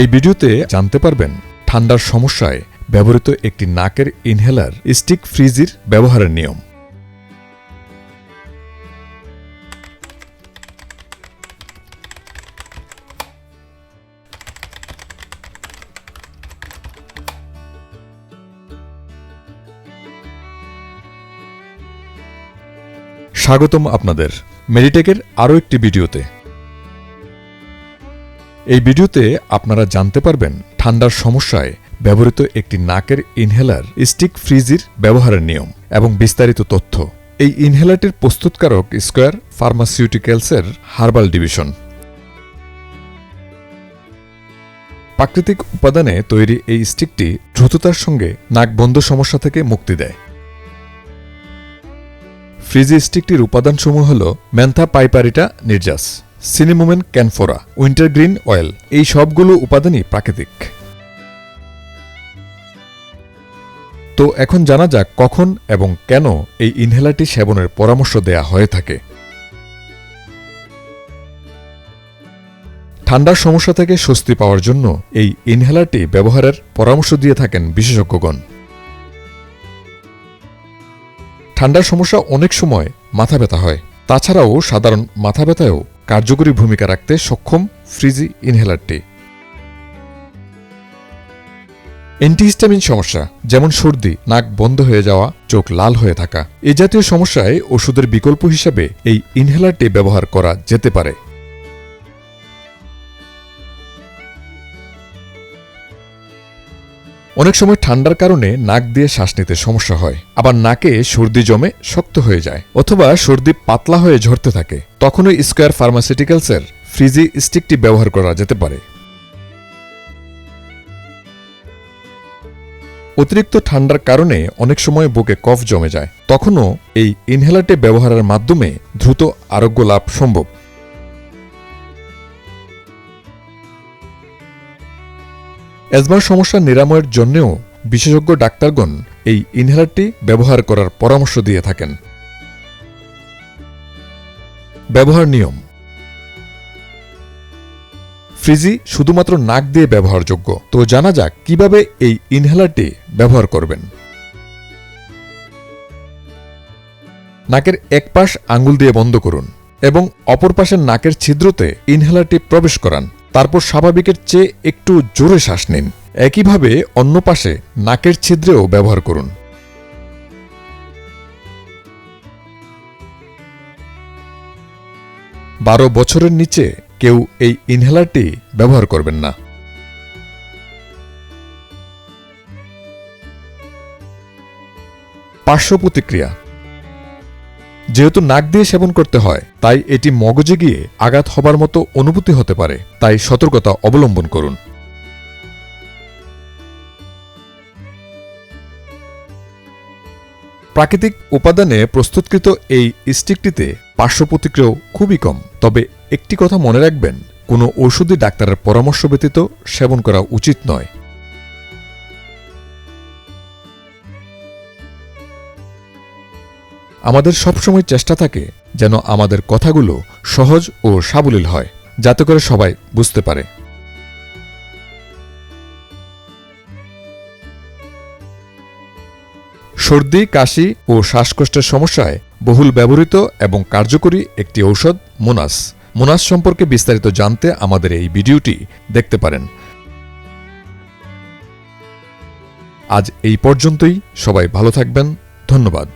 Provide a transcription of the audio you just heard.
এই ভিডিওতে জানতে পারবেন ঠান্ডার সমস্যায় ব্যবহৃত একটি নাকের ইনহেলার স্টিক ফ্রিজির ব্যবহারের নিয়ম। স্বাগতম আপনাদের মেডিটেকের আরও একটি ভিডিওতে। এই ভিডিওতে আপনারা জানতে পারবেন ঠান্ডার সমস্যায় ব্যবহৃত একটি নাকের ইনহেলার স্টিক ফ্রিজির ব্যবহারের নিয়ম এবং বিস্তারিত তথ্য। এই ইনহেলারটির প্রস্তুতকারক স্কোয়ার ফার্মাসিউটিক্যালসের হার্বাল ডিভিশন প্রাকৃতিক উপাদানে তৈরি এই স্টিকটি দ্রুততার সঙ্গে নাক বন্ধ সমস্যা থেকে মুক্তি দেয়। ফ্রিজি স্টিকটির উপাদানসমূহ হল ম্যান্থা পাইপারিটা নির্যাস cinnamomum camphora wintergreen oil এই সবগুলো উপাদানই প্রাকৃতিক। তো এখন জানা যাক কখন এবং কেন এই ইনহেলারটি সেবনের পরামর্শ দেয়া হয়ে থাকে। ঠান্ডার সমস্যা থেকে স্বস্তি পাওয়ার জন্য এই ইনহেলারটি ব্যবহারের পরামর্শ দিয়ে থাকেন বিশেষজ্ঞগণ। ঠান্ডার সমস্যা অনেক সময় মাথা ব্যথা হয়। তাছাড়াও সাধারণ মাথা ব্যথায়ও কার্যকরী ভূমিকা রাখতে সক্ষম ফ্রিজি ইনহেলারটি। অ্যান্টিহিস্টামিন সমস্যা, যেমন সর্দি, নাক বন্ধ হয়ে যাওয়া, চোখ লাল হয়ে থাকা। এ জাতীয় সমস্যায় ওষুধের বিকল্প হিসাবে এই ইনহেলারটি ব্যবহার করা যেতে পারে। অনেক সময় ঠান্ডার কারণে নাক দিয়ে শ্বাস নিতে সমস্যা হয়। আবার নাকে সর্দি জমে শক্ত হয়ে যায়। অথবা সর্দি পাতলা হয়ে ঝরতে থাকে। তখনই স্কোয়ার ফার্মাসিউটিক্যালসের ফ্রিজি স্টিকটি ব্যবহার করা যেতে পারে। অতিরিক্ত ঠান্ডার কারণে অনেক সময় বুকে কফ জমে যায়। তখনও এই ইনহেলারটি ব্যবহারের মাধ্যমে দ্রুত আরোগ্য লাভ সম্ভব। অ্যাজমার সমস্যা নিরাময়ের জন্যও বিশেষজ্ঞ ডাক্তারগণ এই ইনহেলারটি ব্যবহার করার পরামর্শ দিয়ে থাকেন। ব্যবহার নিয়ম। ফ্রিজি শুধুমাত্র নাক দিয়ে ব্যবহারযোগ্য। তো জানা যাক কীভাবে এই ইনহেলারটি ব্যবহার করবেন। নাকের এক পাশ আঙ্গুল দিয়ে বন্ধ করুন এবং অপর পাশের নাকের ছিদ্রতে ইনহেলারটি প্রবেশ করান। তারপর স্বাভাবিকের চেয়ে একটু জোরে শ্বাস নিন। একইভাবে অন্য পাশে নাকের ছিদ্রেও ব্যবহার করুন। বারো বছরের নিচে কেউ এই ইনহেলারটি ব্যবহার করবেন না। পার্শ্ব প্রতিক্রিয়া। যেহেতু নাক দিয়ে সেবন করতে হয়, তাই এটি মগজে গিয়ে আঘাত হবার মতো অনুভূতি হতে পারে। তাই সতর্কতা অবলম্বন করুন। প্রাকৃতিক উপাদানে প্রস্তুতকৃত এই স্টিকটিতে পার্শ্ব প্রতিক্রিয়াও খুবই কম। তবে একটি কথা মনে রাখবেন, কোনো ঔষধি ডাক্তারের পরামর্শ ব্যতীত সেবন করা উচিত নয়। আমাদের সবসময় চেষ্টা থাকে যেন আমাদের কথাগুলো সহজ ও সাবলীল হয়, যাতে করে সবাই বুঝতে পারে। সর্দি, কাশি ও শ্বাসকষ্টের সমস্যায় বহুল ব্যবহৃত এবং কার্যকরী একটি ঔষধ, মোনাস। মোনাস সম্পর্কে বিস্তারিত জানতে আমাদের এই ভিডিওটি দেখতে পারেন। আজ এই পর্যন্তই। সবাই ভালো থাকবেন। ধন্যবাদ।